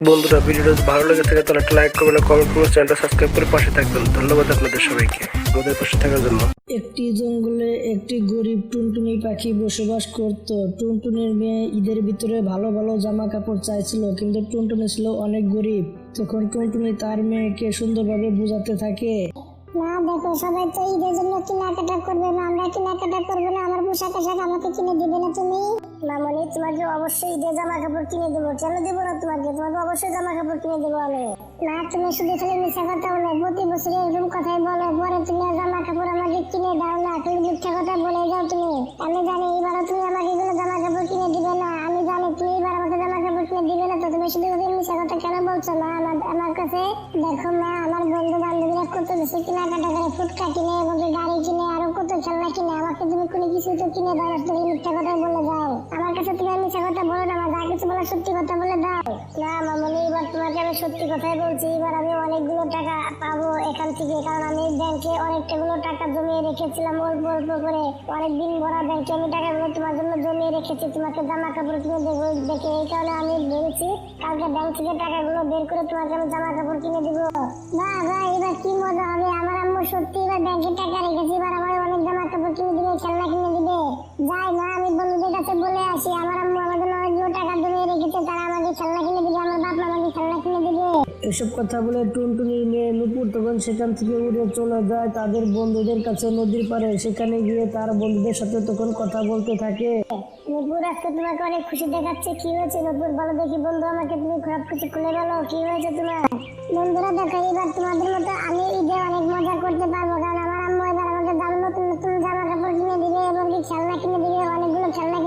বন্ধুরা, ভিডিওটা ভালো লেগে থাকে, তাহলে একটা লাইক করবেন কমেন্ট করবেন, চ্যানেলটা সাবস্ক্রাইব করে পাশে থাকবেন। ধন্যবাদ আপনাদের সবাইকে। আমাদের পাশে থাকার জন্য। একটি জঙ্গলে একটি গরিব টুনটুনি পাখি বসবাস করত। টুনটুনির মেয়ে ঈদের ভিতরে ভালো ভালো জামা কাপড় চাইছিল, কিন্তু টুনটুনি ছিল অনেক গরিব। তখন টুনটুনি তার মেয়েকে সুন্দরভাবে বোঝাতে থাকে। না দেখো সবাই তো ঈদের জন্য কেনাকাটা করবে না আমরা কেনাকাটা করব না আমার পোশাক আশাক আমাকে কিনে দিবে না তুমি? মামনি তোমাকে অবশ্যই ঈদের জামা কাপড় কিনে দেবো। কেন দেবো না তোমাকে? তোমাকে অবশ্যই জামা কাপড় কিনে দেবো আমি। না তুমি শুধু খালি মিথ্যা কথা বলো প্রতি বছর এরকম কথাই বলো পরে তুমি জামা কাপড় আমাকে কিনে দাও না তুমি মিথ্যা কথা বলে যাও তুমি। আমি জানি এবারও তুমি আমাকে এগুলো জামা কাপড় কিনে দিবে না আমি জানি তুমি এবার আমাকে জামা কাপড় কিনে দিবে না তো তুমি শুধু শুধু মিথ্যা কথা কেন বলছো না আমার আমার কাছে? দেখো মা আমার বন্ধু বান্ধবীরা কত কেনাকাটা করে ফুটকা কিনে এবং গাড়ি কিনে আরও কত খেলনা কিনে? আমাকে তুমি কোনো কিছু তো কিনে দাও না, তুমি মিথ্যা কথা বলে দাও। আমার কাছে তুমি মিথ্যা কথা বলো না যা কিছু বলো সত্যি কথা বলে দাও। না মামনি, এবার তোমাকে আমি সত্যি কথাই বলছি, এবার আমি অনেকগুলো টাকা পাবো এখান থেকে, কারণ আমি ব্যাংকে অনেকটাগুলো টাকা জমিয়ে রেখেছিলাম অল্প অল্প করে। অনেক দিন ভরা ব্যাংকে আমি টাকাগুলো তোমার জন্য জমিয়ে রেখেছি, তোমাকে জামা কাপড় কিনে দেবো দেখে। এই কারণে আমি ভেবেছি কালকে ব্যাংক থেকে টাকাগুলো বের করে তোমাকে আমি জামা কাপড় কিনে দিব। বাহ বাহ, এবার কি মজা হবে আমার আম্মু সত্যি ব্যাংকে টাকা রেখেছি এবার আমার অনেক জামা কাপড় কিনে দিবে, খেলনা কিনে দিবে। যাই না, আমি বন্ধুদের কাছে বলে আসি, আমার আম্মু টাকা জমিয়ে রেখেছে, তারা আমাকে খেলনা কিনে দিবে, আমার বাপ আমাকে খেলনা কিনে দিবে। এসব কথা বলে টুনটুনির মেয়ে নুপুর তখন সেখান থেকে উড়ে চলে যায় তাদের বন্ধুদের কাছে নদীর পাড়ে, সেখানে গিয়ে তার বন্ধুদের সাথে তখন কথা বলতে থাকে। নূপুর আজকে তোমাকে অনেক খুশি দেখাচ্ছে। কি হয়েছে নূপুর বলো দেখি। বন্ধু, আমাকে তুমি খারাপ কিছু খুলে বলো। কি হয়েছে তোমার? বন্ধুরা, দেখো এবার তোমাদের মতো আমি ঈদে অনেক মজা করতে পারব, কারণ আমার আম্মু এবার আমাকে দাম নতুন নতুন জামা কাপড় কিনে দিবে এবং খেলনা কিনে দিবে, অনেকগুলো খেলনা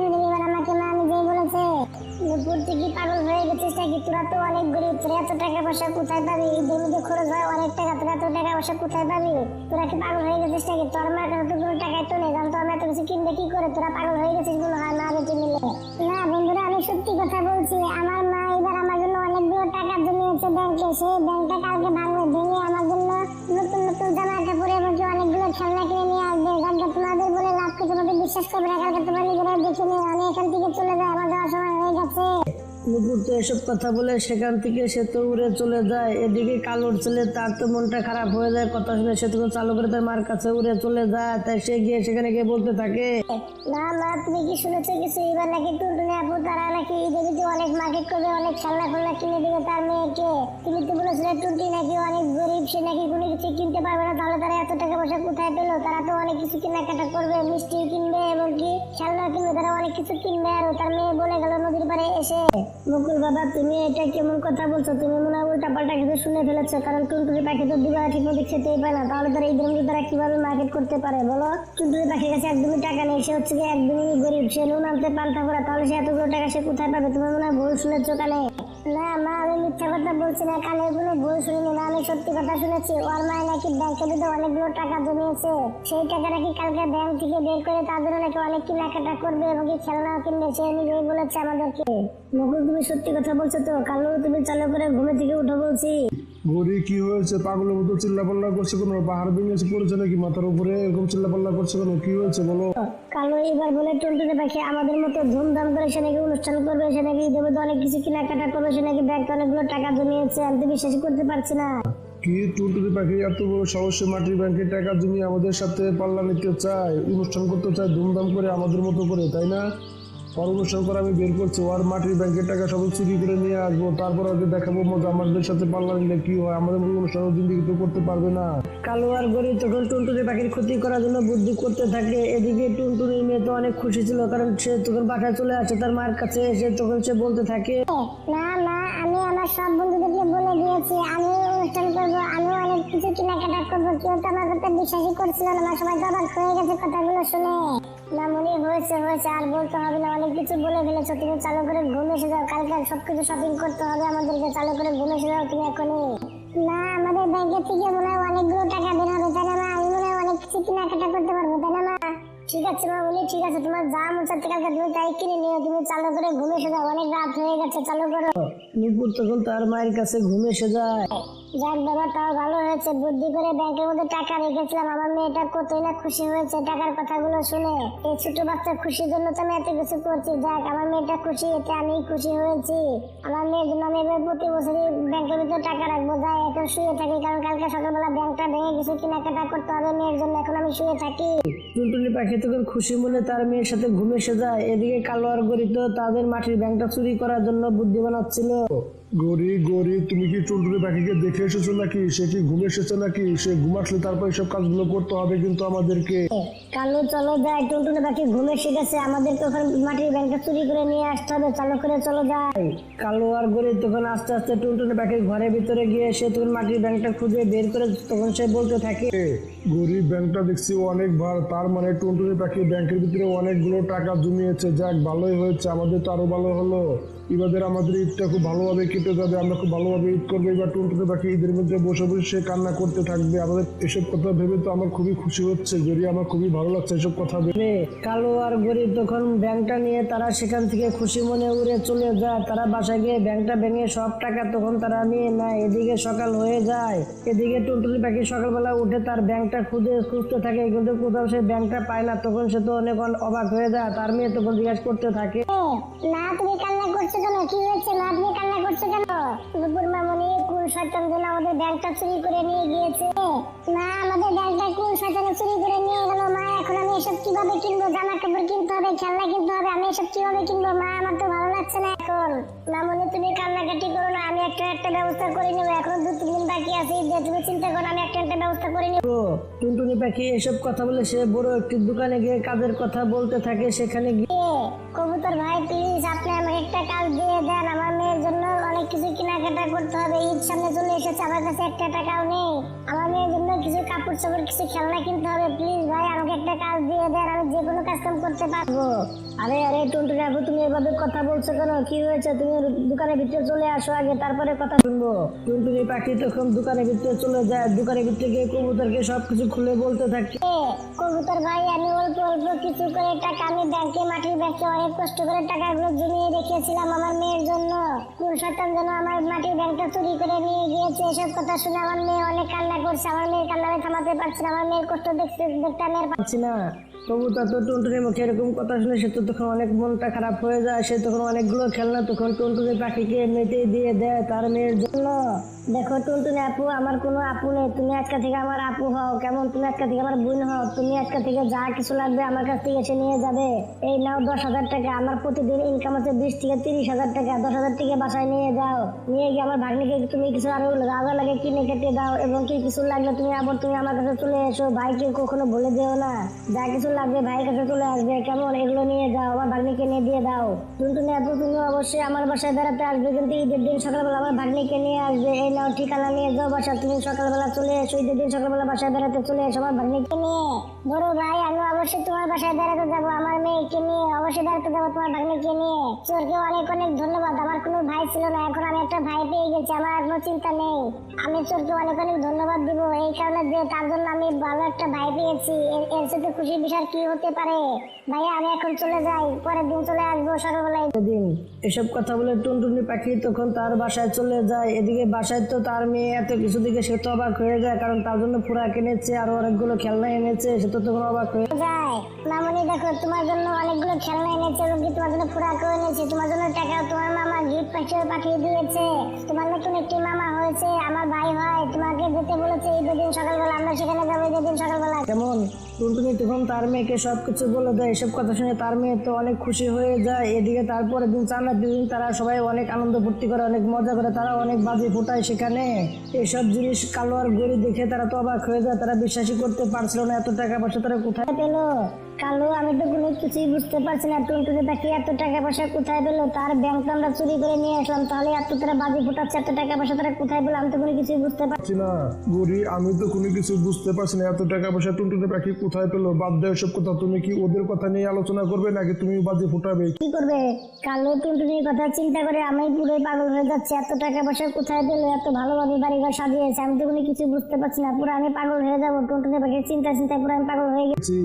তুই কি পাগল হয়ে গেছিস নাকি? তোরা তো অনেক গরিব, তোরা এত টাকা পয়সা কোথায় পাবি? ঈদের মধ্যে খরচ হয় অনেক টাকা, তোরা এত টাকা পয়সা কোথায় পাবি? তোরা কি পাগল হয়ে গেছিস নাকি? তোর মার কাছে তো কোনো টাকাই তো নেই, কারণ তোর মা কিছু কিনবে কি করে? তোরা পাগল হয়ে গেছিস মনে হয় মা বেঁচে মিলে। না বন্ধুরা, আমি সত্যি কথা বলছি, আমার মা এবার আমার জন্য অনেকগুলো টাকা জমিয়েছে ব্যাংকে। সেই ব্যাংকটা কালকে ভাঙবে, ভেঙে আমার জন্য নতুন নতুন জামা কাপড় এবং অনেকগুলো খেলনা কিনে বিশ্বাস করবে না কালকে তোমার নিজেরা দেখে নিয়ে আমি এখান থেকে চলে যাই আমার যাওয়ার সময় হয়ে গেছে। নুপুর তো এসব কথা বলে সেখান থেকে সে তো উড়ে চলে যায়। এদিকে কালোর ছেলে, তার তো মনটা খারাপ হয়ে যায়। কথা শুনে সে তখন চালু করে তার মার কাছে উড়ে চলে যায়। তাই সে গিয়ে সেখানে গিয়ে বলতে থাকে মা তুমি কি শুনেছো কিছু? এবার নাকি টুনটুনি আপু, তারা নাকি অনেক মার্কেট করবে, অনেক খেলনা কিনে দিবে তার মেয়েকে। তুমি তো বলেছিলে টুনটি নাকি অনেক গরিব, সে নাকি কোনো কিছু কিনতে পারবে না। তাহলে তারা এত টাকা পয়সা কোথায় পেল? তারা তো অনেক কিছু কেনাকাটা করবে মিষ্টি কিনবে এবং কি খেলনা কিনবে, তারা অনেক কিছু কিনবে। আর তার মেয়ে বলে গেল নদীর পাড়ে এসে। মুকুল বাবা, তুমি এটা কেমন কথা বলছো? তুমি মনে হয় উল্টা পাল্টা কিছু শুনে ফেলেছো, কারণ টুনটুনি পাখি তো দুবার ঠিক মতো খেতেই পায় না। তাহলে তারা এই ধরনের তারা কীভাবে মার্কেট করতে পারে, বলো? টুনটুনি পাখির কাছে একদমই টাকা নেই, সে হচ্ছে কি একদমই গরিব, সে নুন আনতে পান্তা করা তাহলে সে এতগুলো টাকা সে কোথায় পাবে? তুমি মনে হয় ভুল শুনেছো কানে। না, মা, আমি মিথ্যা কথা বলছি না, কানে কোনো ভুল শুনিনি, না, আমি সত্যি কথা শুনেছি। ওর মায়ের নাকি ব্যাংকে দিতে অনেকগুলো টাকা জমিয়েছে। সেই টাকা নাকি কালকে ব্যাংক থেকে বের করে তার নাকি অনেক কেনাকাটা করবে এবং কি খেলনাও কিনবে, সে নিজেই বলেছে আমাদেরকে। মুকুল, তুমি সত্যি কথা বলছো তো? কালো, তুমি চালু করে ঘুমে থেকে উঠে বলছি। ঘড়ি কি হয়েছে? পাগলের মতো চিল্লাপাল্লা করছে কোনো? পাহাড় ভেঙে পড়েছে নাকি মাথার উপরে? এরকম চিল্লাপাল্লা করছে কেন? কি হয়েছে বলো? কালো এবার বলে টুনটুনি পাখি আমাদের মতো ধুমধাম করে সে নাকি অনুষ্ঠান করবে সে নাকি ঈদের মধ্যে অনেক কিছু কেনাকাটা করবে সে নাকি ব্যাংকে অনেকগুলো টাকা জমিয়েছে আমি তো বিশ্বাস করতে পারছি না। কি টুনটুনি পাখি এত বড় সাহসে মাটির ব্যাংকের টাকা জমিয়ে আমাদের সাথে পাল্লা নিতে চায় অনুষ্ঠান করতে চায় ধুমধাম করে আমাদের মতো করে তাই না? ওর করে আমি বের করছি। ওর মাটির ব্যাংকের টাকা সব চুরি করে নিয়ে আসব। তারপর ওকে দেখাবো মজা। আমাদের সাথে পাল্লা নিলে কি হয়? আমাদের মতো অনুষ্ঠান জিন্দিগি তো করতে পারবে না। কালো আর গরিব তখন টুনটুনি পাখির ক্ষতি করার জন্য বুদ্ধি করতে থাকে। এদিকে টুনটুনির মেয়ে তো অনেক খুশি ছিল কারণ সে তখন বাসায় চলে আসে। তার মার কাছে এসে তখন সে বলতে থাকে না মা আমি আমার সব বন্ধুদেরকে বলে দিয়েছি। আমি অনুষ্ঠান করব আমি অনেক কিছু কেনাকাটা করব। কেউ তো আমার কথা বিশ্বাসই করছিল না আমার সবাই তো হয়ে গেছে কথাগুলো শুনে। না মনে হয়েছে হয়েছে আর বলতে হবে না অনেক কিছু বলে ফেলেছো। তুমি চালু করে ঘুমে এসে যাও কালকে সব কিছু শপিং করতে হবে আমাদেরকে চালু করে ঘুমে এসে যাও তুমি এখনই। না আমাদের ব্যাংকের থেকে মনে হয় অনেকগুলো টাকা বের হবে তাই না মা? আমি মনে হয় অনেক কিছু কেনাকাটা করতে পারব তাই না মা? ঠিক আছে মা বলি ঠিক আছে তোমার যা চাচ্ছে কালকে তুমি তাই কিনে নিও তুমি চালু করে ঘুমে এসে যাও অনেক রাত হয়ে গেছে চালু করো। নুপুর তখন তার মায়ের কাছে ঘুমে এসে যায়। যাক বাবা, তাও ভালো হয়েছে। বুদ্ধি করে ব্যাংকের মধ্যে টাকা রেখেছিলাম। আমার মেয়েটা কতই না খুশি হয়েছে টাকার কথাগুলো শুনে। এই ছোট বাচ্চা খুশির জন্য তো আমি এত কিছু করছি। যাক, আমার মেয়েটা খুশি, এতে আমি খুশি হয়েছি। আমার মেয়ের জন্য আমি এবার প্রতি বছরই ব্যাংকের ভিতরে টাকা রাখব। যাই, এখন শুয়ে থাকি, কারণ কালকে সকালবেলা ব্যাংকটা ভেঙে কিছু কেনাকাটা করতে হবে মেয়ের জন্য। এখন আমি শুয়ে থাকি। টুনটুনি পাখি তখন খুশি মনে তার মেয়ের সাথে ঘুমে এসে যায়। এদিকে কালো আর গরিত তাদের মাটির ব্যাংকটা চুরি করার জন্য বুদ্ধি বানাচ্ছিল। গরি গরি তুমি কি টুনটুনি পাখিকে দেখে এসেছ নাকি? সে কি ঘুম এসেছে নাকি? সে ঘুম আসলে তারপর এসব কাজগুলো করতে হবে কিন্তু আমাদেরকে। কালু চলো যাই টুনটুনি পাখি ঘুমে আমাদেরকে ওখানে মাটির ব্যাংকটা চুরি করে নিয়ে আসতে হবে চালু করে চলো যাই কালো আর গরিব তখন আস্তে আস্তে টুনটুনি পাখির ঘরের ভিতরে গিয়ে সে তখন মাটির ব্যাংকটা খুঁজে বের করে তখন সে বলতে থাকে গরিব ব্যাংকটা দেখছি অনেক ভার তার মানে টুনটুনি পাখি ব্যাংকের ভিতরে অনেকগুলো টাকা জমিয়েছে যাক ভালোই হয়েছে আমাদের তো আরও ভালো হলো। এবার আমাদের ঈদটা খুব ভালোভাবে কেটে যাবে আমরা খুব ভালোভাবে ঈদ করব। এবার টুনটুনি পাখি ঈদের মধ্যে বসে বসে সে কান্না করতে থাকবে। আমাদের এসব কথা ভেবে তো আমার খুবই খুশি হচ্ছে গরি আমার খুবই ভালো লাগছে এসব কথা ভেবে। কালো আর গরিব তখন ব্যাংকটা নিয়ে তারা সেখান থেকে খুশি মনে উড়ে চলে যায় তারা বাসায় গিয়ে ব্যাংকটা ভেঙে সব টাকা তখন তারা নিয়ে নেয়। এদিকে সকাল হয়ে যায় এদিকে টুনটুনি পাখি সকালবেলা উঠে তার ব্যাংকটা খুঁজে খুঁজতে থাকে কিন্তু কোথাও সে ব্যাংকটা পায় না। তখন সে তো অনেক অবাক হয়ে যায় তার মেয়ে তখন জিজ্ঞাসা করতে থাকে। মা তুমি কান্না করছ কেন কি হয়েছে? মা আপনি কান্না করছ কেন? দুপুর মামনি কুল শয়তানগুলো আমাদের ব্যাংকটা চুরি করে নিয়ে গিয়েছে। মা, আমাদের ব্যাংকটা কুল শয়তান চুরি করে নিয়ে গেল, মা। এখন আমি এসব কীভাবে কিনবো? জামা কাপড় কিনতে হবে, খেলনা কিনতে হবে, আমি এসব কীভাবে কিনবো? মা, আমার তো লাগছে না এখন। মামনি তুমি কান্নাকাটি করো না আমি একটা একটা ব্যবস্থা করে নেব। এখন দু তিন দিন বাকি আছে যে তুমি চিন্তা করো আমি একটা একটা ব্যবস্থা করে নেব। টুনটুনি পাখি এসব কথা বলে সে বড় একটি দোকানে গিয়ে কাজের কথা বলতে থাকে সেখানে গিয়ে কবুতর ভাই প্লিজ আপনি আমাকে একটা কাজ দিয়ে দেন। আমার মেয়ের জন্য অনেক কিছু কেনাকাটা করতে হবে ঈদ সামনে চলে এসেছে আমার কাছে একটা টাকাও নেই। আমার মেয়ের জন্য কিছু কাপড় চোপড় কিছু খেলনা কিনতে হবে প্লিজ ভাই আমাকে একটা কাজ দিয়ে দেন আমি যে কোনো কাজ কাম করতে পারব। আরে আরে টুনটুনি আপু তুমি এভাবে কথা বলছো কেন? কি হয়েছে? তুমি দোকানের ভিতরে চলে আসো আগে তারপরে কথা শুনব। টুনটুনি পাখি তখন দোকানের ভিতরে চলে যায় দোকানের ভিতরে গিয়ে কবুতরকে সবকিছু খুলে বলতে থাকে। কবুতর ভাই আমি অল্প অল্প কিছু করে টাকা আমি ব্যাংকে মাটির ব্যাংকে অনেক কষ্ট করে টাকাগুলো জমিয়ে রেখেছিলাম আমার মেয়ের জন্য। কোন শতান যেন আমার মাটির ব্যাংকটা চুরি করে নিয়ে গিয়েছে। এসব কথা শুনে আমার মেয়ে অনেক কান্না করছে। আমার মেয়ের কান্না আমি থামাতে পারছি না। আমার মেয়ের কষ্ট দেখছে, দেখতে আমি পারছি না। কবুতর তো টুনটুনির মুখে এরকম কথা শুনে সে তো তখন অনেক মনটা খারাপ হয়ে যায়। সে তখন অনেকগুলো খেলনা তখন টুনটুনি পাখিকে মেটে দিয়ে দেয় তার মেয়ের জন্য। দেখো, টুনটুনি আপু, আমার কোনো আপু নেই। তুমি আজকে থেকে আমার আপু হও, কেমন? তুমি আজকে থেকে আমার বোন হও। তুমি আজকে থেকে যা কিছু লাগবে আমার কাছ থেকে এসে নিয়ে যাবে। এই নাও দশ হাজার টাকা। আমার প্রতিদিন ইনকাম আছে বিশ থেকে তিরিশ হাজার টাকা। দশ হাজার টাকা বাসায় নিয়ে যাও। নিয়ে গিয়ে আমার ভাগ্নিকে তুমি কিছু আরও রাজা লাগে কিনে কেটে দাও এবং কি কিছু লাগলে তুমি আবার তুমি আমার কাছে চলে এসো। ভাইকে কখনো বলে দিও না। যা কিছু লাগবে ভাইয়ের কাছে চলে আসবে। কেমন? এগুলো নিয়ে যাও। আমার ভাগ্নিকে নিয়ে দিয়ে দাও। টুনটুনি আপু তুমি অবশ্যই আমার বাসায় বেড়াতে আসবে। কিন্তু ঈদের দিন সকালবেলা আমার ভাগ্নিকে নিয়ে আসবে। এই নাও ঠিকানা নিয়ে যাও বাসা তুমি সকালবেলা চলে এসো ঈদের দিন সকালবেলা বাসায় বেড়াতে চলে এসো আমার ভাগ্নিকে নিয়ে বড় ভাই আমি অবশ্যই তোমার বাসায় বেড়াতে যাব আমার মেয়েকে নিয়ে অবশ্যই বেড়াতে যাব তোমার ভাগ্নিকে নিয়ে। চোরকে অনেক অনেক ধন্যবাদ আমার কোনো ভাই ছিল না এখন আমি একটা ভাই পেয়ে গেছি আমার আর কোনো চিন্তা নেই। আমি চোরকে অনেক অনেক ধন্যবাদ দিব এই কারণে যে তার জন্য আমি ভালো একটা ভাই পেয়েছি এর এর সাথে খুশির বিষয় কি হতে পারে? ভাইয়া আমি এখন চলে যাই পরের দিন চলে আসব সকালবেলায়। দিন এসব কথা বলে টুনটুনি পাখি তখন তার বাসায় চলে যায় এদিকে বাসায় তো তার মেয়ে এত কিছু দিকে সে তো অবাক হয়ে যায়, কারণ তার জন্য পুরা কিনেছে, আরও অনেকগুলো খেলনা এনেছে, সে তো তখন অবাক হয়ে যায়। মামনি দেখো, তোমার জন্য অনেকগুলো খেলনা এনেছে, এবং তোমার জন্য পুরা করে এনেছে, তোমার জন্য টাকা তোমার মামা গিফট পাঠিয়ে পাঠিয়ে দিয়েছে। তোমার নতুন একটি মামা হয়েছে, আমার ভাই হয়, তোমাকে যেতে বলেছে এই দুদিন সকালবেলা, আমরা সেখানে যাব এই দুদিন সকালবেলা কেমন? টুনটুনি, তখন তার মেয়েকে সব কিছু বলে দেয়, এসব কথা শুনে তার মেয়ে তো অনেক খুশি হয়ে যায়। এদিকে তারপরে দিন চার দুদিন তারা সবাই অনেক আনন্দ ফুর্তি করে, অনেক মজা করে, তারা অনেক বাজি ফোটায় সেখানে। এসব জিনিস কালো আর গড়ি দেখে তারা তো অবাক হয়ে যায়, তারা বিশ্বাসই করতে পারছিল না, এত টাকা পয়সা তারা কোথায় পেল? কালো আমি তো কোনো কিছুই বুঝতে পারছি না। টুনটুনি পাখি এত টাকা পয়সা কোথায় পেল? তার ব্যাংক আমরা চুরি করে নিয়ে আসলাম। তাহলে এত তারা বাজি ফোটাচ্ছে এত টাকা পয়সা তারা কোথায় পেল? আমি তো কোনো কিছুই বুঝতে পারছি না। গরি আমি তো কোনো কিছু বুঝতে পারছি না। এত টাকা পয়সা টুনটুনি পাখি কোথায় পেল? বাদ দেয় সব কথা। তুমি কি ওদের কথা নিয়ে আলোচনা করবে নাকি তুমি বাজি ফুটাবে? কি করবে? কালো টুনটুনির কথা চিন্তা করে আমি পুরো পাগল হয়ে যাচ্ছি। এত টাকা পয়সা কোথায় পেল? এত ভালোভাবে বাড়িঘর সাজিয়েছে। আমি তো কোনো কিছু বুঝতে পারছি না। পুরো আমি পাগল হয়ে যাব। টুনটুনি পাখির চিন্তা চিন্তায় পুরো আমি পাগল হয়ে গেছি। ছি,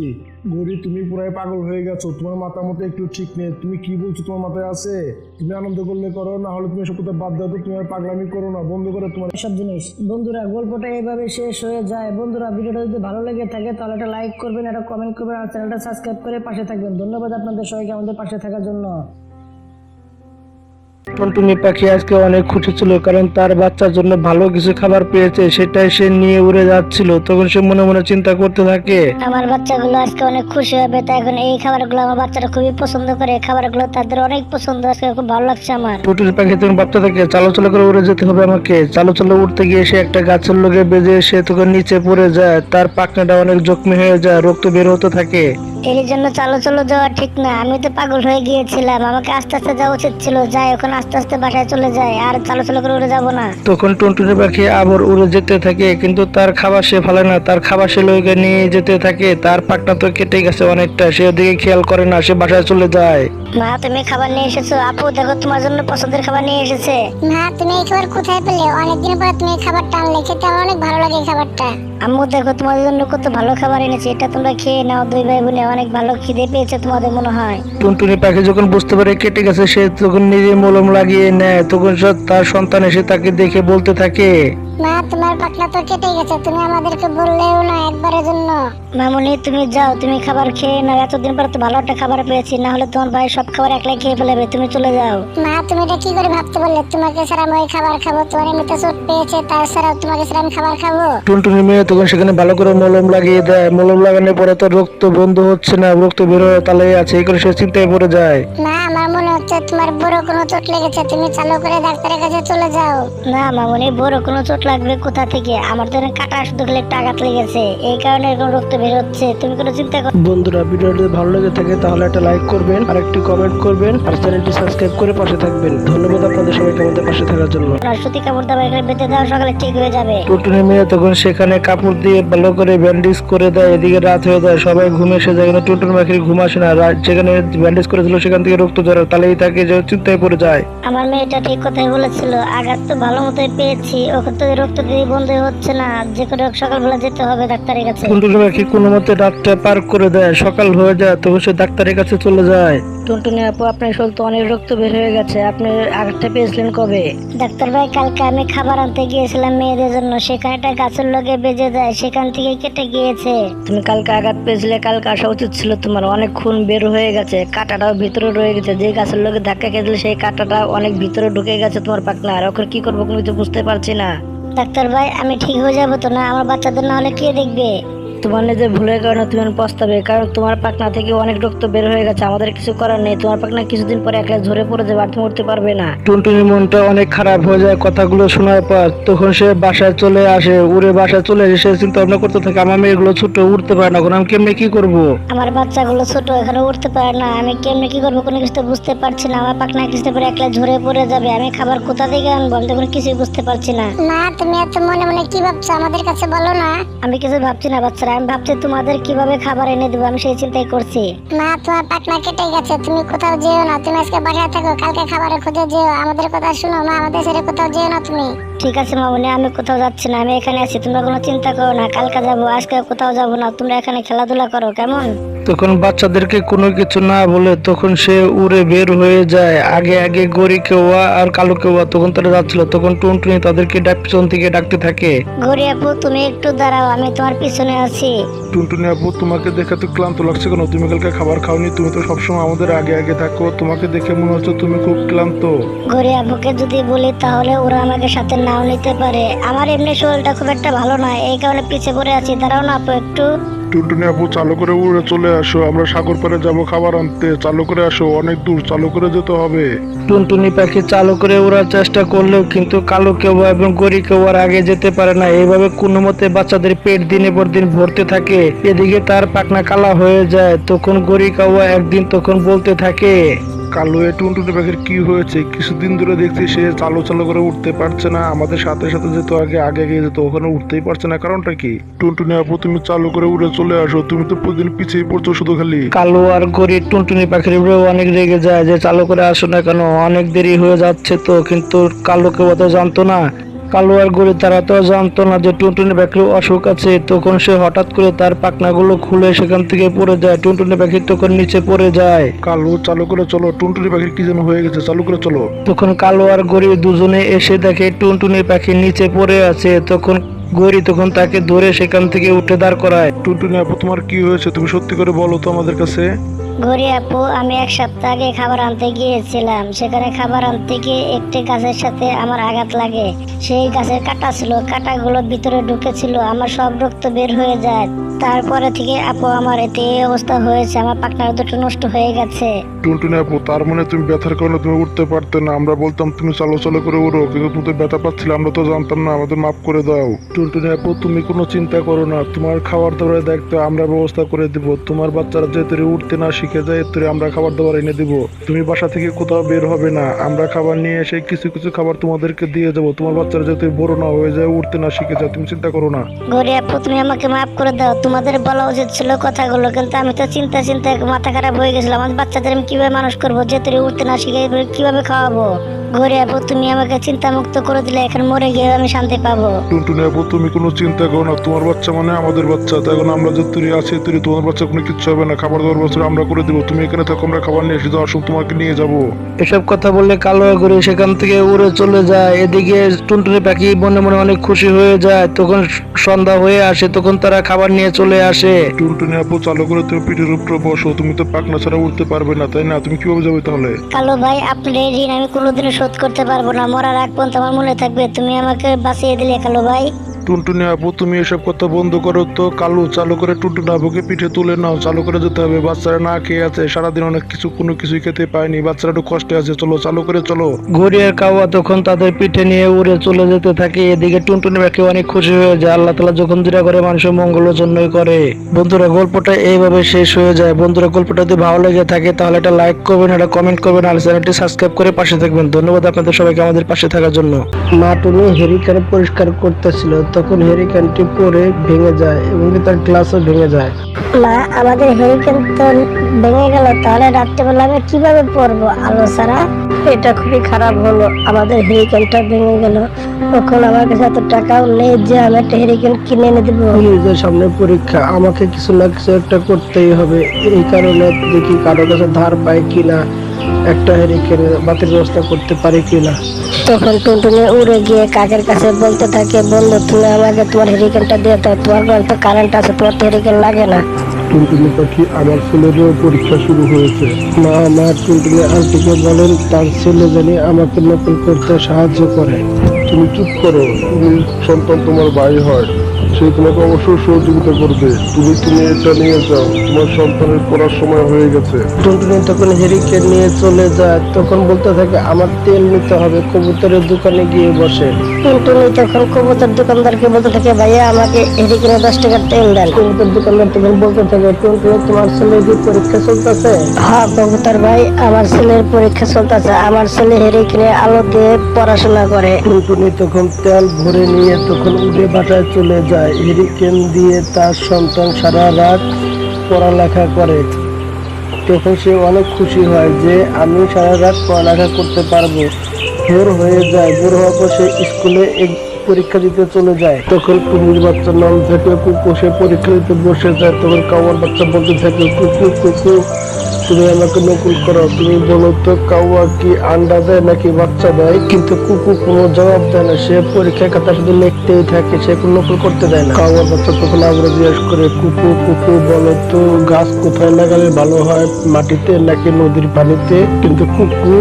গরি তুমি পুরাই পাগল হয়ে গেছো, তোমার মাথা মতো একটু ঠিক নেই, তুমি কি বলছো তোমার মাথায় আছে? তুমি আনন্দ করলে করো, না হলে তুমি কথা বাদ দাও, তো তুমি পাগলামি করো না, বন্ধ করে তোমার। সব জিনিস, বন্ধুরা, গল্পটা এইভাবে শেষ হয়ে যায়। বন্ধুরা, ভিডিওটা যদি ভালো লেগে থাকে, তাহলে একটা লাইক করবেন, একটা কমেন্ট করবেন, আর চ্যানেলটা সাবস্ক্রাইব করে পাশে থাকবেন। ধন্যবাদ আপনাদের সবাইকে আমাদের পাশে থাকার জন্য। টুনটুনি পাখি আজকে অনেক খুশি ছিল কারণ তার বাচ্চার জন্য ভালো কিছু খাবার পেয়েছে সেটাই সে নিয়ে উড়ে যাচ্ছিল। তখন সে মনে মনে চিন্তা করতে থাকে। আমার বাচ্চাগুলো আজকে অনেক খুশি হবে তাই এখন এই খাবারগুলো আমার বাচ্চারা খুবই পছন্দ করে। খাবারগুলো তাদের অনেক পছন্দ আজকে খুব ভালো লাগছে আমার। টুনটুনি পাখি তখন ভাবতে থাকে চালো চালো করে উড়ে যেতে হবে আমাকে। চালো চালো উঠতে গিয়ে সে একটা গাছের লোকে বেজে সে তখন নিচে পড়ে যায়। তার পাখনাটা অনেক জখমি হয়ে যায় রক্ত বের হতে থাকে। এর জন্য চালো চালো যাওয়া ঠিক না। আমি তো পাগল হয়ে গিয়েছিলাম আমাকে আস্তে আস্তে যাওয়া উচিত ছিল। যাই এখন আস্তে আস্তে বাসায় চলে যায় আর চালো চালো করে উড়ে যাব না। তখন টুনটুনি পাখি আবার উড়ে যেতে থাকে কিন্তু তার খাবার সে ফেলে না। তার খাবার সে লইকে নিয়ে যেতে থাকে তার পাকনা তো কেটে গেছে অনেকটা সে ওদিকে খেয়াল করে না সে বাসায় চলে যায়। মা তুমি খাবার নিয়ে এসেছ? আপু দেখো তোমার জন্য পছন্দের খাবার নিয়ে এসেছে। মা তুমি এই খাবার কোথায় পেলে? অনেকদিন পরে তুমি এই খাবারটা আনলে খেতে আমার অনেক ভালো লাগে এই খাবারটা। আম্মু, দেখো, তোমাদের জন্য কত ভালো খাবার এনেছি। এটা তোমরা খেয়ে নাও, দুই ভাই বোনে অনেক ভালো খিদে পেয়েছে তোমাদের মনে হয়। টুনটুনি পাখি যখন বুঝতে পারে কেটে গেছে, সে তখন নিজে মলম লাগিয়ে নেয়। তখন তার সন্তান এসে তাকে দেখে বলতে থাকে মা তোমার পাখনা তো কেটে গেছে তুমি আমাদেরকে বললেও না একবারের জন্য। মামুনি তুমি যাও তুমি খাবার খেয়ে নাও এতদিন পর তো ভালো একটা খাবার পেয়েছি না হলে তোমার ভাই সব খাবার একলাই খেয়ে ফেলবে তুমি চলে যাও। মা তুমি এটা কি করে ভাবতে বললে? তোমাকে ছাড়া আমি ওই খাবার খাব তোমার এমনিতে চোট পেয়েছে তাছাড়া তোমাকে ছাড়া আমি খাবার খাব? টুনটুনি মেয়ে তখন সেখানে ভালো করে মলম লাগিয়ে দেয়। মলম লাগানোর পরে তো রক্ত বন্ধ হচ্ছে না রক্ত বেরোয় তালে আছে এই করে সে চিন্তায় পড়ে যায়। না হচ্ছে তোমার বড় কোনো চোট লেগেছে? তুমি চালু করে ডাক্তারের কাছে চলে যাও। না মামনি বড় কোনো চোট লাগবে কোথা থেকে? আমার তো কাটা শুধু খেলে একটা আঘাত লেগেছে। এই কারণে এরকম রক্ত বের হচ্ছে। তুমি কোনো চিন্তা করো বন্ধুরা ভিডিওটি ভালো লেগে থাকে তাহলে একটা লাইক করবেন আর একটি কমেন্ট করবেন আর চ্যানেলটি সাবস্ক্রাইব করে পাশে থাকবেন। ধন্যবাদ আপনাদের সবাইকে আমাদের পাশে থাকার জন্য। না সুতি কাপড় দাবার এখানে বেঁধে দাও সকালে ঠিক হয়ে যাবে। তখন সেখানে কাপড় দিয়ে ভালো করে ব্যান্ডেজ করে দেয় এদিকে রাত হয়ে যায় সবাই ঘুমে এসে যায় কিন্তু টুনটুনি পাখির ঘুম আসে না। রাত যেখানে ব্যান্ডেজ করেছিল সেখান থেকে রক্ত ঝরে তাহলেই তাকে যে চিন্তায় পড়ে যায়। আমার মেয়েটা ঠিক কথাই বলেছিল। আঘাত তো ভালো মতোই পেয়েছি। ওকে তো রক্ত দিয়ে বন্ধ হচ্ছে না। যে করে হোক সকালবেলা যেতে হবে ডাক্তারের কাছে। টুনটুনি পাখি কোনো মতে রাতটা পার করে দেয়। সকাল হয়ে যায় সে ডাক্তারের কাছে চলে যায়। টুনটুনি আপু আপনার শরীর তো অনেক রক্ত বের হয়ে গেছে। আপনি আঘাতটা পেয়েছিলেন কবে? ডাক্তার ভাই কালকে আমি খাবার আনতে গিয়েছিলাম মেয়েদের জন্য। সেখানে একটা গাছের লগে বেজে যায় সেখান থেকে কেটে গিয়েছে। তুমি কালকে আঘাত পেয়েছিলে কালকে আসা উচিত ছিল তোমার অনেক খুন বের হয়ে গেছে। কাঁটাটাও ভিতরে রয়ে গেছে। যে গাছের লোকে ধাক্কা খেয়ে দিলে সেই কাঁটাটা অনেক ভিতরে ঢুকে গেছে তোমার পাকনা আর ওকে কি করব তুমি তো বুঝতে পারছি না। ডাক্তার ভাই, আমি ঠিক হয়ে যাব তো না? আমার বাচ্চাদের না হলে কে দেখবে? তোমার নিজের ভুলের কারণে তুমি পস্তাবে। কারণ তোমার পাকনা থেকে অনেক রক্ত বের হয়ে গেছে আমাদের কিছু করার নেই। তোমার পাকনা কিছুদিন পরে একলা ঝরে পড়ে যাবে আর তুমি উঠতে পারবে না। টুনটুনির মনটা অনেক খারাপ হয়ে যায় কথাগুলো শোনার পর। তখন সে বাসায় চলে আসে উড়ে বাসায় চলে এসে সে চিন্তা ভাবনা করতে থাকে আমার মেয়েগুলো ছোট উঠতে পারে না এখন আমি কেমনে কি করব? আমার বাচ্চাগুলো ছোট এখানে উঠতে পারে না আমি কেমনে কি করব? কোনো কিছু তো বুঝতে পারছি না আমার পাকনা কিছুতে পরে একলা ঝরে পড়ে যাবে আমি খাবার কোথা থেকে আনব? আমি তখন কিছুই বুঝতে পারছি না। না তুমি এত মনে মনে কি ভাবছ? আমাদের কাছে বলো না। আমি কিছু ভাবছি না বাচ্চারা আমি ভাবছি তোমাদের কীভাবে খাবার এনে দেবো আমি সেই চিন্তাই করছি। মা তোমার পাটনা কেটে গেছে তুমি কোথাও যেও না তুমি আজকে বাসায় থাকো কালকে খাবারের খুঁজে যেও আমাদের কথা শুনো মা আমাদের ছেড়ে কোথাও যেও না তুমি। ঠিক আছে মামনি আমি কোথাও যাচ্ছি না আমি এখানে আছি তোমরা কোনো চিন্তা করো না কালকে যাব আজকে কোথাও যাব না তোমরা এখানে খেলাধুলা করো কেমন? তখন বাচ্চাদেরকে কোনো কিছু না বলে তখন সে উড়ে বের হয়ে যায়। আগে আগে গড়ি কেওয়া আর কালো কেওয়া তখন তারা যাচ্ছিল। তখন টুনটুনি তাদেরকে পিছন থেকে ডাকতে থাকে। গড়ি আপু তুমি একটু দাঁড়াও আমি তোমার পিছনে আছি। টুনটুনি আপু তোমাকে দেখে তো ক্লান্ত লাগছে কেন? তুমি কালকে খাবার খাওনি তুমি তো সবসময় আমাদের আগে আগে থাকো। তোমাকে দেখে মনে হচ্ছে তুমি খুব ক্লান্ত। গড়ি আপুকে যদি বলি তাহলে ওরা আমাকে সাথে নাও নিতে পারে। আমার এমনি শরীরটা খুব একটা ভালো নয় এই কারণে পিছিয়ে পড়ে আছি। দাঁড়াও না আপু একটু। টুনটুনি আপু, চালু করে উড়ে চলে আসো। আমরা সাগর পাড়ে যাব, খাবার আনতে। চালু করে আসো, অনেক দূর চালু করে যেতে হবে। টুনটুনি পাখি চালু করে উড়ার চেষ্টা করলেও কিন্তু কালো কেউ এবং গরি কেউ আর আগে যেতে পারে না। এইভাবে কোনো মতে বাচ্চাদের পেট দিনে পর দিন ভরতে থাকে। এদিকে তার পাকনা কালা হয়ে যায়, তখন গরি কাওয়া একদিন তখন বলতে থাকে। কালো এ টুনটুনি পাখির কি হয়েছে? কিছুদিন ধরে দেখছি সে চালু চালু করে উঠতে পারছে না। আমাদের সাথে সাথে যেত আগে আগে গিয়ে যেত, ওখানে উঠতেই পারছে না। কারণটা কি? টুনটুনি আপু, তুমি চালু করে উড়ে চলে আসো। তুমি তো প্রতিদিন পিছিয়ে পড়ছো শুধু খালি। কালো আর গরিব টুনটুনি পাখির উপরেও অনেক রেগে যায় যে, চালু করে আসো না কেন? অনেক দেরি হয়ে যাচ্ছে তো, কিন্তু কালো কেউ তো জানতো না। কালো আর গরি তারা তো জানতো না যে টুনটুনি পাখির অসুখ আছে তখন সে হঠাৎ করে তার পাখনাগুলো খুলে সেখান থেকে পড়ে যায়। টুনটুনি পাখি তখন নিচে পড়ে যায়। কালু চালু করে চলো টুনটুনি পাখির কি যেন হয়ে গেছে চালু করে চলো। তখন কালো আর গরি দুজনে এসে দেখে টুনটুনি পাখি নিচে পড়ে আছে। তখন গরি তখন তাকে ধরে সেখান থেকে উঠে দাঁড় করায়। টুনটুনি আপু তোমার কি হয়েছে? তুমি সত্যি করে বলো তো আমাদের কাছে। গরি আপু, আমি এক সপ্তাহ আগে খাবার আনতে গিয়েছিলাম। সেখানে খাবার আনতে গিয়ে একটি গাছের সাথে আমার আঘাত লাগে। সেই গাছের কাটা ছিল, কাটাগুলো ভিতরে ঢুকেছিল, আমার সব রক্ত বের হয়ে যায়। তারপরে থেকে আপু, আমার এতে অবস্থা হয়েছে, আমার পাকনার দুটো নষ্ট হয়ে গেছে। টুনটুনি আপু, তার মানে তুমি ব্যথার কারণে তুমি উঠতে পারতে না। আমরা বলতাম, তুমি চালো চালো করে উড়ো, কিন্তু তুমি তো ব্যথা পাচ্ছিলে, আমরা তো জানতাম না, আমাদের মাফ করে দাও। টুনটুনি আপু, তুমি কোনো চিন্তা করো না, তোমার খাবার দাবার দেখতে আমরা ব্যবস্থা করে দিব। তোমার বাচ্চারা যে তোরে উঠতে না তোরে আমরা খাবার দাবার এনে দিব। তুমি বাসা থেকে কোথাও বের হবে না। আমরা খাবার নিয়ে এসে কিছু কিছু খাবার তোমাদেরকে দিয়ে যাব। তোমার বাচ্চারা যাতে বড় না হয়ে যায় উঠতে না শিখে যায় তুমি চিন্তা করো না। গরি আপু তুমি আমাকে মাফ করে দাও। তোমাদের বলা উচিত ছিল কথাগুলো কিন্তু আমি তো চিন্তা চিন্তায় মাথা খারাপ হয়ে গেছিলাম। আমার বাচ্চাদের আমি কীভাবে মানুষ করব যে তুই উঠতে না শিখে কীভাবে খাওয়াবো? গরি আপু তুমি আমাকে চিন্তা মুক্ত করে দিলে এখন মরে গিয়ে আমি শান্তি পাবো। টুনটুনি আপু তুমি কোনো চিন্তা করো না। তোমার বাচ্চা মানে আমাদের বাচ্চা। তাই এখন আমরা যে তুই আছি তুই তোমার বাচ্চা কোনো কিচ্ছু হবে না। খাবার দাবার বছর আমরা করে দেবো তুমি এখানে থাকো আমরা খাবার নিয়ে এসে যাওয়ার সময় তোমাকে নিয়ে যাব। এসব কথা বললে কালো গরি সেখান থেকে উড়ে চলে যায়। এদিকে টুনটুনি পাখি মনে মনে অনেক খুশি হয়ে যায়। তখন সন্ধ্যা হয়ে আসে তখন তারা খাবার নিয়ে চলে আসে। টুনটুনি আপু চালু করে তুমি পিঠের উপরে বসো তুমি তো পাকনা ছাড়া উঠতে পারবে না তাই না? তুমি কীভাবে যাবে তাহলে? কালো ভাই আপনার এই ঋণ আমি কোনোদিনও শোধ করতে পারব না। মরার আগ পর্যন্ত আমার মনে থাকবে। তুমি আমাকে বাঁচিয়ে দিলে কালো ভাই। টুনটুনি আপু তুমি এসব কথা বন্ধ করো তো। কালু চালু করে টুনটুনি আপুকে পিঠে তুলে নাও চালু করে যেতে হবে। বাচ্চারা না খেয়ে আছে সারাদিন অনেক কিছু কোনো কিছুই খেতে পায়নি। বাচ্চারা একটু কষ্টে আছে চলো চালু করে চলো। ঘুরিয়ে কাওয়া তখন তাদের পিঠে নিয়ে উড়ে চলে যেতে থাকে। এদিকে টুনটুনি পাখি অনেক খুশি হয়ে যায়। আল্লাহ তালা যখন যেটা করে মানুষের মঙ্গলের জন্যই করে। বন্ধুরা গল্পটা এইভাবে শেষ হয়ে যায়। বন্ধুরা গল্পটা যদি ভালো লেগে থাকে তাহলে এটা লাইক করবেন এটা কমেন্ট করবেন আর চ্যানেলটি সাবস্ক্রাইব করে পাশে থাকবেন। ধন্যবাদ আপনাদের সবাইকে আমাদের পাশে থাকার জন্য। মা টুনি হেরিকেন পরিষ্কার করতেছিল তখন হেরিকেনটি পরে ভেঙে যায় এবং তার গ্লাসও ভেঙে যায়। মা আমাদের হেরিকেন তো ভেঙে গেল তাহলে রাত্রেবেলা আমি কীভাবে পড়ব? আলো ছাড়া? এটা খুবই খারাপ হলো আমাদের হেরিকেনটা ভেঙে গেল। তখন আমার কাছে এত টাকাও নেই যে আমি একটা হেরিকেন কিনে এনে দেবো। নিজের সামনে পরীক্ষা আমাকে কিছু না কিছু একটা করতেই হবে। এই কারণে দেখি কারও কাছে ধার পাই কিনা। একটা হেরিকেন বাতিল ব্যবস্থা করতে পারি কিনা তখন টুনটুনি উড়ে গিয়ে কাকের কাছে বলতে থাকে বন্ধু তুমি আমাকে তোমার হেরিকেনটা দিয়ে দাও তোমার ঘরে তো কারেন্ট আছে তোমার তো হেরিকেন লাগে না। টুনটুনি পাখি আমার ছেলেরও পরীক্ষা শুরু হয়েছে। মা আমার টুনটুনি আন্টিকে বলেন তার ছেলে জানি আমাকে নকল করতে সাহায্য করে। তুমি চুপ করো তুমি সন্তান তোমার ভাই হয়। সে তোমাকে অবশ্যই সহযোগিতা করবে। তুমি তুমি এটা নিয়ে যাও? তোমার সন্তানের পড়ার সময় হয়ে গেছে। টুনটুনি তখন হেরিকেন নিয়ে চলে যায়। তখন বলতে থাকে আমার তেল নিতে হবে কবুতরের দোকানে গিয়ে বসে। টুনটুনি তখন কবুতর দোকানদারকে বলতে থাকে ভাইয়া আমাকে হেরিকেনে দশ টাকার তেল দেন। কবুতর দোকানদার তখন বলতে থাকে টুনটুনি তোমার ছেলে কি পরীক্ষা চলতেছে? হ্যাঁ কবুতর ভাই আমার ছেলের পরীক্ষা চলতেছে। আমার ছেলে হেরিকেনে আলো দিয়ে পড়াশোনা করে। টুনটুনি তখন তেল ভরে নিয়ে তখন উঠে বাসায় চলে যায়। হেরিকেন দিয়ে তার সন্তান সারা রাত পড়ালেখা করে। তখন সে অনেক খুশি হয় যে, আমি সারা রাত পড়ালেখা করতে পারব। ভোর হয়ে যায়। ভোর হওয়ার পর সে স্কুলে পরীক্ষা দিতে চলে যায়। তখন কুকুর বাচ্চা নাম থেকে কুকু সে পরীক্ষা দিতে বসে যায়। তখন কাওয়ার বাচ্চা বলতে থাকে কুকু কুকু তুমি আমাকে নকুল করো। তুমি বলো তো কাউয়া কি আন্ডা দেয় নাকি বাচ্চা দেয়? কিন্তু কুকু কোনো জবাব দেয় না। সে পরীক্ষার কথা শুধু লিখতেই থাকে, সে কোনো নকুল করতে দেয় না। কাউয়ার বাচ্চা তখন আবার জিজ্ঞেস করে কুকু কুকু বলো তো, গাছ কোথায় লাগালে ভালো হয়, মাটিতে নাকি নদীর পানিতে? কিন্তু কুকু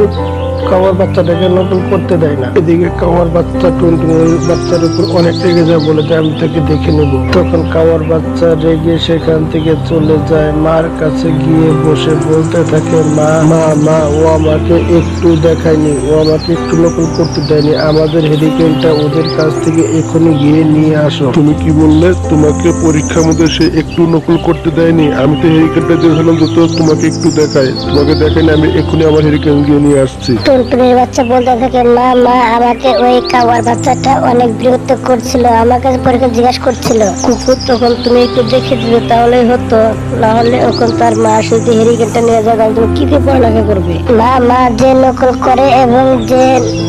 কাওয়ার বাচ্চাটাকে নকল করতে দেয় না। এদিকে কাওয়ার বাচ্চা টুনটুনের বাচ্চার উপর অনেক রেগে যায় বলে যে আমি তাকে দেখে নেব। তখন কাওয়ার বাচ্চা রেগে সেখান থেকে চলে যায়, মার কাছে গিয়ে বসে বলতে থাকে, মা মা মা, ও আমাকে একটু দেখায়নি, ও আমাকে একটু নকল করতে দেয়নি। আমাদের হেরিকেনটা ওদের কাছ থেকে এখনই গিয়ে নিয়ে আসো। তুমি কি বললে? তোমাকে পরীক্ষার মধ্যে সে একটু নকল করতে দেয়নি? আমি তো হেরিকেনটা দিয়েছিলাম যে তো তোমাকে একটু দেখায়। তোমাকে দেখায়নি, আমি এক্ষুনি আমার হেরিকেন গিয়ে নিয়ে আসছি। টুনটুনির বাচ্চা বলতে থাকে মা মা আমাকে ওই কাওয়ার বাচ্চাটা অনেক বিরক্ত করছিল আমাকে পরীক্ষা জিজ্ঞাসা করছিল। কুকুর তখন তুমি একটু দেখে দিলে তাহলেই হতো না হলে ওখান তার মা শুধু হেরিকেনটা নিয়ে যাবে তুমি কি দিয়ে পড়ালেখা করবে? মা মা যে নকল করে এবং যে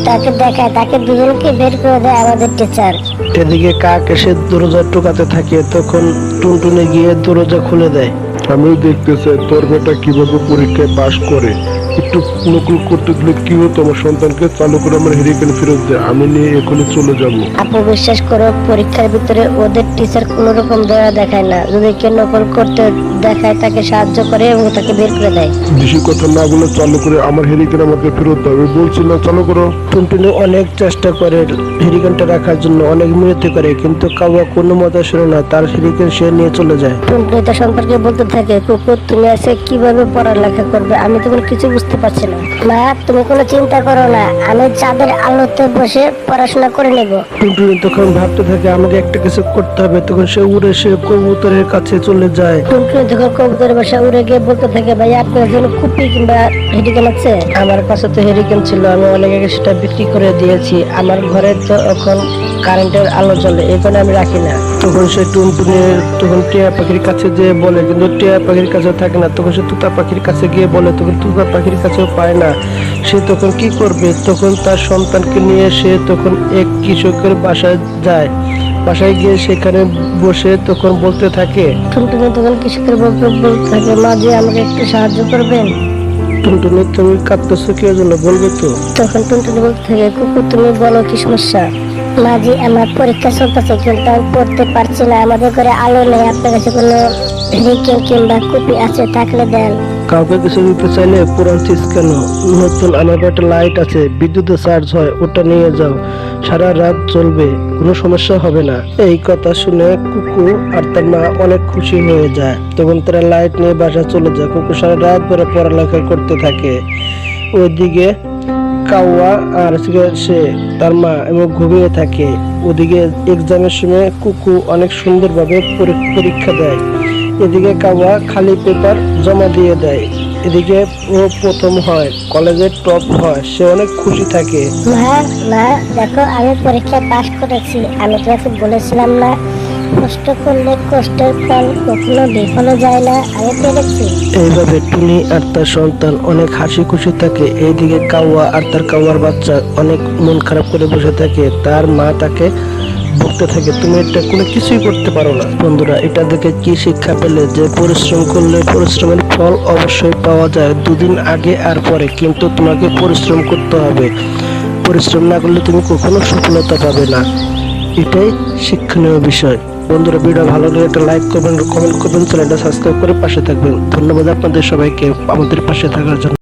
তাকে দেখায় তাকে দুজনকে বের করে দেয় আমাদের টিচার এদিকে কাক এসে দরজা টোকাতে থাকে তখন টুনটুনি গিয়ে দরজা খুলে দেয়। আমি দেখতে চাই তোর বেটা কীভাবে পরীক্ষায় পাশ করে একটু নকল করতে দিলে কি হতো? আমার সন্তানকে চালু করে আমার হেরিকেন ফেরত দেয় আমি নিয়ে এখনই চলে যাব। আপু বিশ্বাস করো পরীক্ষার ভিতরে ওদের টিচার কোনো রকম দয়া দেখায় না। যদি কেউ নকল করতে দেখায় তাকে সাহায্য করে এবং তাকে বের করে দেয়। বেশি কথা না বলে চালু করে আমার হেরিকেন আমাকে ফেরত দেবে বলছি না চালু করো। টুনটুনি অনেক চেষ্টা করে হেরিকেনটা রাখার জন্য অনেক মিনতি করে কিন্তু কাউয়া কোনো মতে শুনে না। তার হেরিকেন সে নিয়ে চলে যায়। টুনটুনি তার সম্পর্কে বলতে থাকে কুকুর তুমি আজকে কীভাবে পড়ালেখা করবে? আমি তো কোনো কিছু বুঝতে পারছি না। মা তুমি কোনো চিন্তা করো না। আমি চাঁদের আলোতে বসে পড়াশোনা করে নেব। টুনটুনি তখন ভাবতে থাকে আমাকে একটা কিছু করতে হবে তখন সে উড়ে সে কবুতরের কাছে চলে যায়। টুনটুনি তখন কবুতরের বাসা উড়ে গিয়ে বলতে থাকে ভাই আপনার জন্য কুপি কিংবা হেডিকেন আছে? আমার কাছে তো হেরিকেন ছিল আমি অনেক আগে সেটা বিক্রি করে দিয়েছি। আমার ঘরে তো এখন কারেন্টের আলো চলে এই কারণে আমি রাখি না। তখন সে টুনটুনির তখন টিয়া পাখির কাছে যেয়ে বলে কিন্তু টিয়া পাখির কাছে থাকে না। তখন সে তুতা পাখির কাছে গিয়ে বলে তখন তুতা পাখির কাছেও পায় না। সে তখন কি করবে? তখন তার সন্তানকে নিয়ে সে তখন এক কৃষকের বাসায় যায়। বাসায় গিয়ে সেখানে বসে তখন বলতে থাকে টুনটুনি তখন কৃষকের বলতে থাকে মা যে আমাকে একটু সাহায্য করবেন? টুনটুনি তুমি কাঁদতেছো কি জন্য বলবে তো? তখন টুনটুনি বলতে থাকে কুকুর তুমি বলো কি সমস্যা? মাঝি আমার পরীক্ষা চলতেছে, কিন্তু আমি পড়তে পারছি না। আমাদের ঘরে আলো নেই, আপনার কাছে কোনো রিকেল কিংবা কুপি আছে থাকলে দেন। কাউকে কিছু দিতে চাইলে পুরানছিস কেন? নতুন আমার একটা লাইট আছে, বিদ্যুতে চার্জ হয়, ওটা নিয়ে যাও। সারা রাত চলবে কোনো সমস্যা হবে না। এই কথা শুনে কুকু আর তার মা অনেক খুশি হয়ে যায়। তখন তারা লাইট নিয়ে বাসা চলে যায়। কুকু সারা রাত ধরে পড়ালেখা করতে থাকে। ওইদিকে কাওয়া আর সে তার মা এবং ঘুমিয়ে থাকে। ওদিকে এক্সামের সময় কুকু অনেক সুন্দরভাবে পরীক্ষা দেয়। এদিকে কাওয়া খালি পেপার জমা দিয়ে দেয়। এদিকে ও প্রথম হয়, কলেজের টপ হয়। সে অনেক খুশি থাকে। মা মা, দেখো আমি পরীক্ষায় পাশ করেছি। আমি তোমাকে বলেছিলাম না কষ্ট করলে কষ্টের ফল কখনো বিফলে যায় না আমি পেরেছি এইভাবে টুনি আর তার সন্তান অনেক হাসি খুশি থাকে। এইদিকে কাওয়া আর তার কাওয়ার বাচ্চা অনেক মন খারাপ করে বসে থাকে। তার মা তাকে বকতে থাকে, তুমি এটা কোনো কিছুই করতে পারো না। বন্ধুরা, এটা দেখে কি শিক্ষা পেলে যে পরিশ্রম করলে পরিশ্রমের ফল অবশ্যই পাওয়া যায় দুদিন আগে আর পরে, কিন্তু তোমাকে পরিশ্রম করতে হবে। পরিশ্রম না করলে তুমি কখনো সফলতা পাবে না। এটাই শিক্ষণীয় বিষয়। বন্ধুরা, ভিডিও ভালো লাগলে একটা লাইক করবেন কমেন্ট করবেন, চ্যানেলটা সাবস্ক্রাইব করে পাশে থাকবেন। ধন্যবাদ আপনাদের সবাইকে আমাদের পাশে থাকার জন্য।